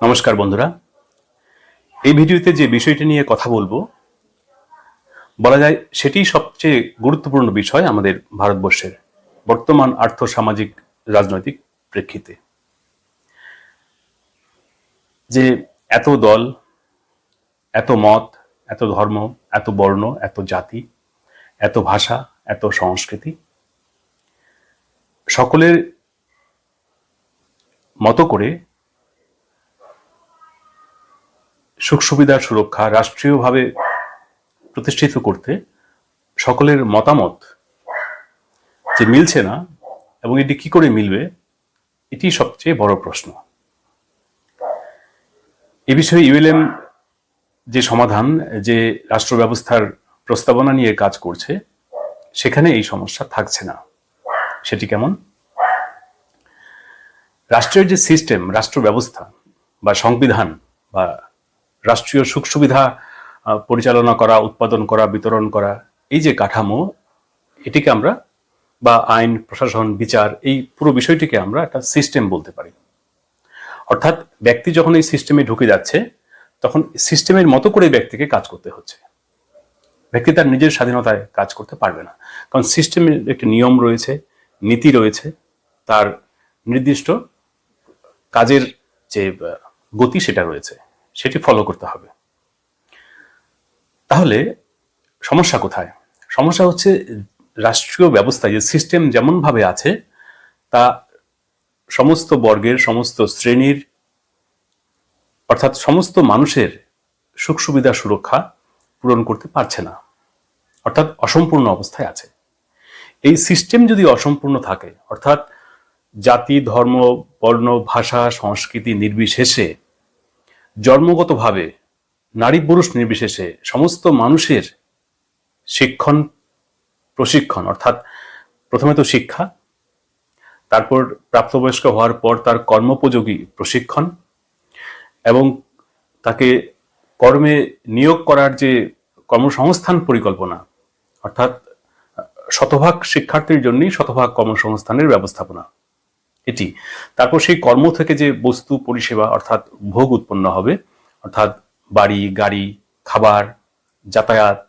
নমস্কার বন্ধুরা। এই ভিডিওতে যে বিষয়টি নিয়ে কথা বলব, বলা যায় সেটি সবচেয়ে গুরুত্বপূর্ণ বিষয় আমাদের ভারতবর্ষের বর্তমান আর্থ সামাজিক রাজনৈতিক প্রেক্ষিতে। যে এত দল, এত মত, এত ধর্ম, এত বর্ণ, এত জাতি, এত ভাষা, এত সংস্কৃতি, সকলের মতো করে সুখ সুবিধার সুরক্ষা রাষ্ট্রীয়ভাবে প্রতিষ্ঠিত করতে সকলের মতামত যে মিলছে না এবং এটি কি করে মিলবে, এটি সবচেয়ে বড় প্রশ্ন। এ বিষয়ে ইউএলএম যে সমাধান, যে রাষ্ট্র ব্যবস্থার প্রস্তাবনা নিয়ে কাজ করছে, সেখানে এই সমস্যা থাকছে না। সেটি কেমন? রাষ্ট্রের যে সিস্টেম, রাষ্ট্র ব্যবস্থা বা সংবিধান বা রাষ্ট্রীয় সুখ সুবিধা পরিচালনা করা, উৎপাদন করা, বিতরণ করা, এই যে কাঠামো, এটিকে আমরা বা আইন, প্রশাসন, বিচার, এই পুরো বিষয়টিকে আমরা একটা সিস্টেম বলতে পারি। অর্থাৎ ব্যক্তি যখন এই সিস্টেমে ঢুকে যাচ্ছে, তখন সিস্টেমের মতো করে ব্যক্তিকে কাজ করতে হচ্ছে। ব্যক্তি তার নিজের স্বাধীনতায় কাজ করতে পারবে না। কারণ সিস্টেমের একটি নিয়ম রয়েছে, নীতি রয়েছে, তার নির্দিষ্ট কাজের যে গতি সেটা রয়েছে। সেটি ফলো করতে হবে। তাহলে সমস্যা কোথায়? সমস্যা হচ্ছে রাষ্ট্রীয় ব্যবস্থায় যে সিস্টেম যেমনভাবে আছে, তা সমস্ত বর্গের, সমস্ত শ্রেণির, অর্থাৎ সমস্ত মানুষের সুখ সুবিধা সুরক্ষা পূরণ করতে পারছে না। অর্থাৎ অসম্পূর্ণ অবস্থায় আছে। এই সিস্টেম যদি অসম্পূর্ণ থাকে, অর্থাৎ জাতি, ধর্ম, বর্ণ, ভাষা, সংস্কৃতি নির্বিশেষে জন্মগতভাবে নারী পুরুষ নির্বিশেষে সমস্ত মানুষের শিক্ষণ, প্রশিক্ষণ, অর্থাৎ প্রথমে তো শিক্ষা, তারপর প্রাপ্তবয়স্ক হওয়ার পর তার কর্মোপযোগী প্রশিক্ষণ এবং তাকে কর্মে নিয়োগ করার যে কর্মসংস্থান পরিকল্পনা, অর্থাৎ শতভাগ শিক্ষার্থীর জন্যই শতভাগ কর্মসংস্থানের ব্যবস্থাপনা। এটি। তারপর সেই কর্ম থেকে যে বস্তু পরিষেবা অর্থাৎ ভোগ উৎপন্ন হবে, অর্থাৎ বাড়ি, গাড়ি, খাবার, যাতায়াত,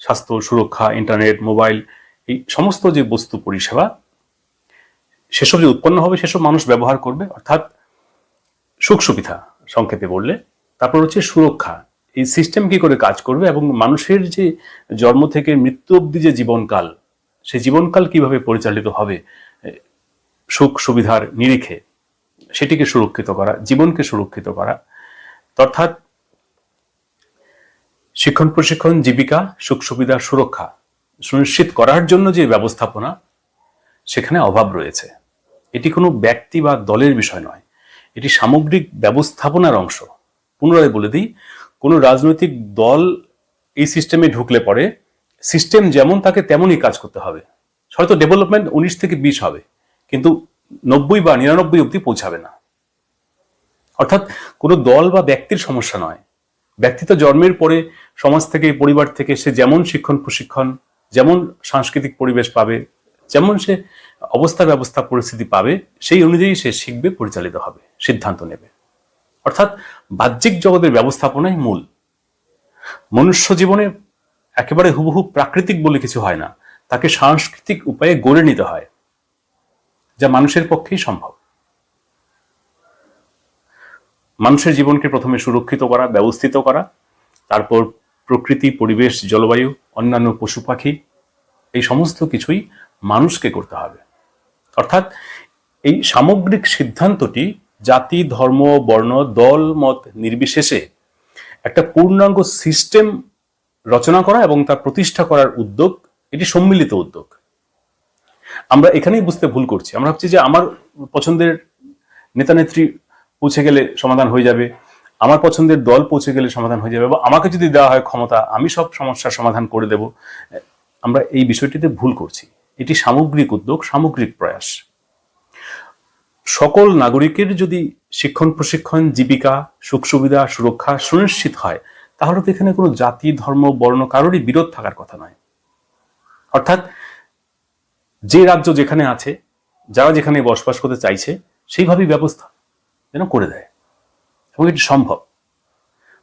স্বাস্থ্য, সুরক্ষা, ইন্টারনেট, মোবাইল, এই সমস্ত যে বস্তু পরিষেবা, সেসব যে উৎপন্ন হবে, সেসব মানুষ ব্যবহার করবে, অর্থাৎ সুখ সুবিধা সংক্ষেপে বললে। তারপর হচ্ছে সুরক্ষা। এই সিস্টেম কি করে কাজ করবে এবং মানুষের যে জন্ম থেকে মৃত্যু অবধি যে জীবনকাল সেই জীবনকাল কীভাবে পরিচালিত হবে সুখ সুবিধার নিরিখে সেটিকে সুরক্ষিত করা, জীবনকে সুরক্ষিত করা। অর্থাৎ শিক্ষণ প্রশিক্ষণ, জীবিকা, সুখ সুবিধার সুরক্ষা সুনিশ্চিত করার জন্য যে ব্যবস্থাপনা, সেখানে অভাব রয়েছে। এটি কোনো ব্যক্তি বা দলের বিষয় নয়। এটি সামগ্রিক ব্যবস্থাপনার অংশ। পুনরায় বলে দিই, কোনো রাজনৈতিক দল এই সিস্টেমে ঢুকলে পরে সিস্টেম যেমন তাকে তেমনই কাজ করতে হবে। হয়তো ডেভেলপমেন্ট উনিশ থেকে বিশ হবে। কিন্তু নব্বই বা নিরানব্বই অব্দি পৌঁছাবে না। অর্থাৎ কোনো দল বা ব্যক্তির সমস্যা নয়। ব্যক্তি তো জন্মের পরে সমাজ থেকে, পরিবার থেকে সে যেমন শিক্ষণ, প্রশিক্ষণ, যেমন সাংস্কৃতিক পরিবেশ পাবে, যেমন সে অবস্থা ব্যবস্থা, পরিস্থিতি পাবে, সেই অনুযায়ী সে শিখবে, পরিচালিত হবে, সিদ্ধান্ত নেবে। অর্থাৎ বাহ্যিক জগতের ব্যবস্থাপনাই মূল। মনুষ্য জীবনে একেবারে হুবহু প্রাকৃতিক বলে কিছু হয় না। তাকে সাংস্কৃতিক উপায়ে গড়ে নিতে হয়। যা মানুষের পক্ষেই সম্ভব। মানুষের জীবনকে প্রথমে সুরক্ষিত করা, ব্যবস্থিত করা, তারপর প্রকৃতি, পরিবেশ, জলবায়ু, অন্যান্য পশু পাখি, এই সমস্ত কিছুই মানুষকে করতে হবে। অর্থাৎ এই সামগ্রিক সিদ্ধান্তটি জাতি, ধর্ম, বর্ণ, দল, মত নির্বিশেষে একটা পূর্ণাঙ্গ সিস্টেম রচনা করা এবং তা প্রতিষ্ঠা করার উদ্যোগ, এটি সম্মিলিত উদ্যোগ। আমরা এখানেই বুঝতে ভুল করছি। আমরা ভাবছি যে আমার পছন্দের নেতা নেত্রী পৌঁছে গেলে সমাধান হয়ে যাবে, আমার পছন্দের দল পৌঁছে গেলে সমাধান হয়ে যাবে বা আমাকে যদি দেওয়া হয় ক্ষমতা, আমি সব সমস্যার সমাধান করে দেব। আমরা এই বিষয়টিতে ভুল করছি। এটি সামগ্রিক উদ্যোগ, সামগ্রিক প্রয়াস। সকল নাগরিকের যদি শিক্ষণ প্রশিক্ষণ, জীবিকা, সুখ সুবিধা, সুরক্ষা সুনিশ্চিত হয়, তাহলে তো এখানে কোনো জাতি, ধর্ম, বর্ণ কারোরই বিরোধ থাকার কথা নয়। অর্থাৎ যে রাজ্য যেখানে আছে, যারা যেখানে বসবাস করতে চাইছে, সেইভাবেই ব্যবস্থা যেন করে দেয়। এবং এটি সম্ভব।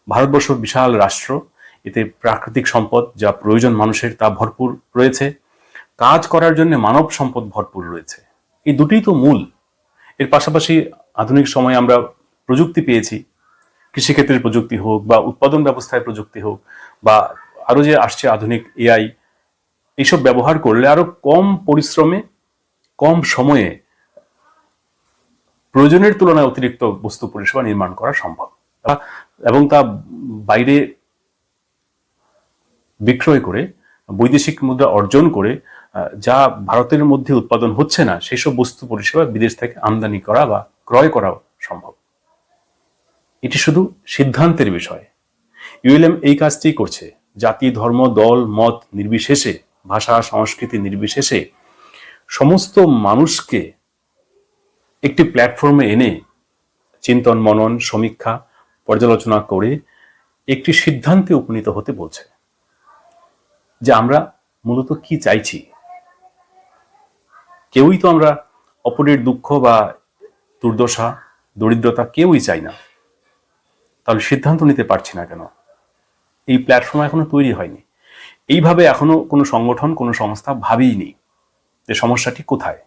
ভারতবর্ষ বিশাল রাষ্ট্র, এতে প্রাকৃতিক সম্পদ যা প্রয়োজন মানুষের তা ভরপুর রয়েছে। কাজ করার জন্য মানব সম্পদ ভরপুর রয়েছে। এই দুটিই তো মূল। এর পাশাপাশি আধুনিক সময়ে আমরা প্রযুক্তি পেয়েছি। কৃষিক্ষেত্রের প্রযুক্তি হোক বা উৎপাদন ব্যবস্থায় প্রযুক্তি হোক বা আরও যে আসছে আধুনিক এআই এইসব ব্যবহার করলে আরও কম পরিশ্রমে, কম সময়ে প্রয়োজনের তুলনায় অতিরিক্ত বস্তু পরিষেবা নির্মাণ করা সম্ভব। এবং তা বাইরে বিক্রয় করে, বৈদেশিক মুদ্রা অর্জন করে, যা ভারতের মধ্যে উৎপাদন হচ্ছে না সেই সব বস্তু পরিষেবা বিদেশ থেকে আমদানি করা বা ক্রয় করা সম্ভব। এটি শুধু সিদ্ধান্তের বিষয়। ইউএলএম এই কাজটি করছে। জাতি, ধর্ম, দল, মত নির্বিশেষে ভাষা, সংস্কৃতি নির্বিশেষে সমস্ত মানুষকে একটি প্ল্যাটফর্মে এনে চিন্তন, মনন, সমীক্ষা, পর্যালোচনা করে একটি সিদ্ধান্তে উপনীত হতে বলছে যে আমরা মূলত কি চাইছি। কেউই তো আমরা অপরের দুঃখ বা দুর্দশা, দরিদ্রতা কেউই চাই না। তাহলে সিদ্ধান্ত নিতে পারছি না কেন? এই প্ল্যাটফর্ম এখনও তৈরি হয়নি। এইভাবে এখনও কোনো সংগঠন, কোনো সংস্থা ভাবেইনি যে সমস্যাটি কোথায়।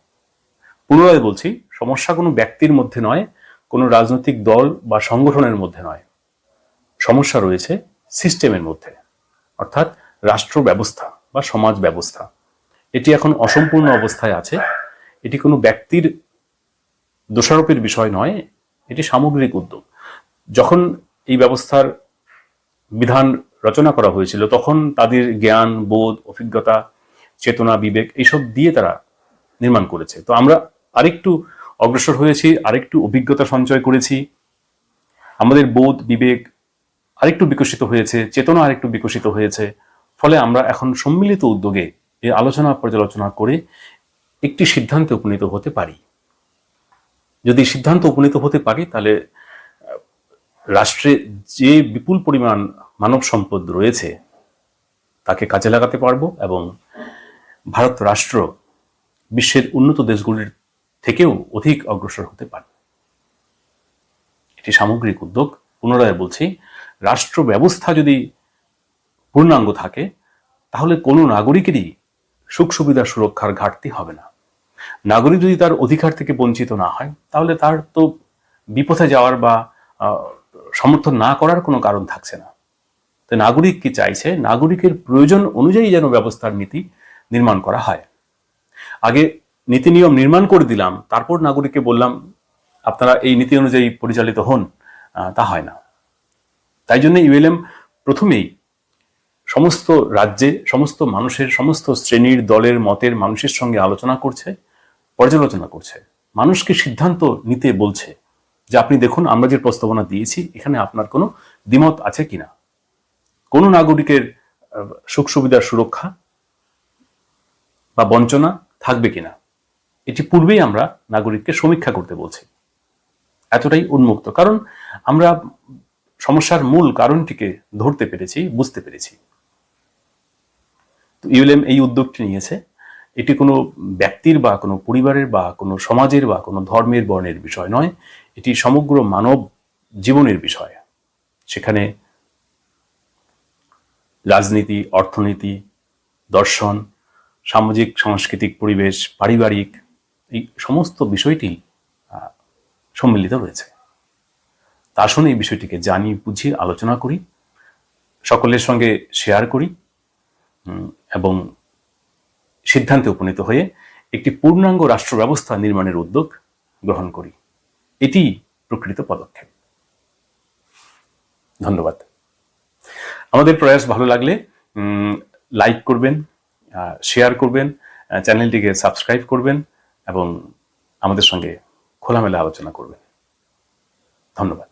পুনরায় বলছি, সমস্যা কোনো ব্যক্তির মধ্যে নয়, কোনো রাজনৈতিক দল বা সংগঠনের মধ্যে নয়। সমস্যা রয়েছে সিস্টেমের মধ্যে, অর্থাৎ রাষ্ট্র ব্যবস্থা বা সমাজ ব্যবস্থা। এটি এখন অসম্পূর্ণ অবস্থায় আছে। এটি কোনো ব্যক্তির দোষারোপের বিষয় নয়, এটি সামগ্রিক উদ্যোগ। যখন এই ব্যবস্থার বিধান রচনা করা হয়েছিল, তখন তাদের জ্ঞান, বোধ, অভিজ্ঞতা, চেতনা, বিবেক এইসব দিয়ে তারা নির্মাণ করেছে। তো আমরা আরেকটু অগ্রসর হয়েছি, আরেকটু অভিজ্ঞতা সঞ্চয় করেছি। আমাদের বোধ, বিবেক আরেকটু বিকশিত হয়েছে, চেতনা আরেকটু বিকশিত হয়েছে। ফলে আমরা এখন সম্মিলিত উদ্যোগে এই আলোচনা পর্যালোচনা করে একটি সিদ্ধান্তে উপনীত হতে পারি। যদি সিদ্ধান্ত উপনীত হতে পারি, তাহলে রাষ্ট্রে যে বিপুল পরিমাণ মানব সম্পদ রয়েছে, তাকে কাজে লাগাতে পারব এবং ভারত রাষ্ট্র বিশ্বের উন্নত দেশগুলির থেকেও অধিক অগ্রসর হতে পারে এটি সামগ্রিক উদ্যোগ। পুনরায় বলছি, রাষ্ট্র ব্যবস্থা যদি পূর্ণাঙ্গ থাকে, তাহলে কোনো নাগরিকেরই সুখ সুবিধা সুরক্ষার ঘাটতি হবে না। নাগরিক যদি তার অধিকার থেকে বঞ্চিত না হয়, তাহলে তার তো বিপথে যাওয়ার বা সমর্থন না করার কোনো কারণ থাকছে না। তো নাগরিক কি চাইছে? নাগরিকের প্রয়োজন অনুযায়ী যেন ব্যবস্থার নীতি নির্মাণ করা হয়। আগে নীতি নিয়ম নির্মাণ করে দিলাম, তারপর নাগরিককে বললাম, আপনারা এই নীতি অনুযায়ী পরিচালিত হন। তা হয় না। তাই জন্য ইউএলএম প্রথমেই সমস্ত রাজ্যে, সমস্ত মানুষের, সমস্ত শ্রেণির দলের, মতের, মানুষের সঙ্গে আলোচনা করছে, পর্যালোচনা করছে। মানুষকে সিদ্ধান্ত নিতে বলছে। যে আপনি দেখুন, আমরা যে প্রস্তাবনা দিয়েছি, এখানে আপনার কোনো দ্বিমত আছে কিনা? কোনো নাগরিকের সুখ সুবিধার সুরক্ষা বা বঞ্চনা থাকবে কিনা? এটি পূর্বেই আমরা নাগরিককে সমীক্ষা করতে বলছি। এতটাই উন্মুক্ত। কারণ আমরা সমস্যার মূল কারণটিকে ধরতে পেরেছি, বুঝতে পেরেছি। তো ইউএলএম এই উদ্যোগটি নিয়েছে। এটি কোনো ব্যক্তির বা কোনো পরিবারের বা কোনো সমাজের বা কোনো ধর্মের বর্ণের বিষয় নয়। এটি সমগ্র মানব জীবনের বিষয়। সেখানে রাজনীতি, অর্থনীতি, দর্শন, সামাজিক, সাংস্কৃতিক পরিবেশ, পারিবারিক এই সমস্ত বিষয়টি সম্মিলিত রয়েছে। তা আসুন এই বিষয়টিকে জানি, বুঝি, আলোচনা করি, সকলের সঙ্গে শেয়ার করি এবং সিদ্ধান্তে উপনীত হয়ে একটি পূর্ণাঙ্গ রাষ্ট্র ব্যবস্থা নির্মাণের উদ্যোগ গ্রহণ করি। এটি প্রকৃত পদক্ষেপ। ধন্যবাদ। আমাদের প্রয়াস ভালো লাগলে লাইক করবেন শেয়ার করবেন চ্যানেলটিকে সাবস্ক্রাইব করবেন এবং আমাদের সঙ্গে খোলামেলা আলোচনা করবেন। ধন্যবাদ।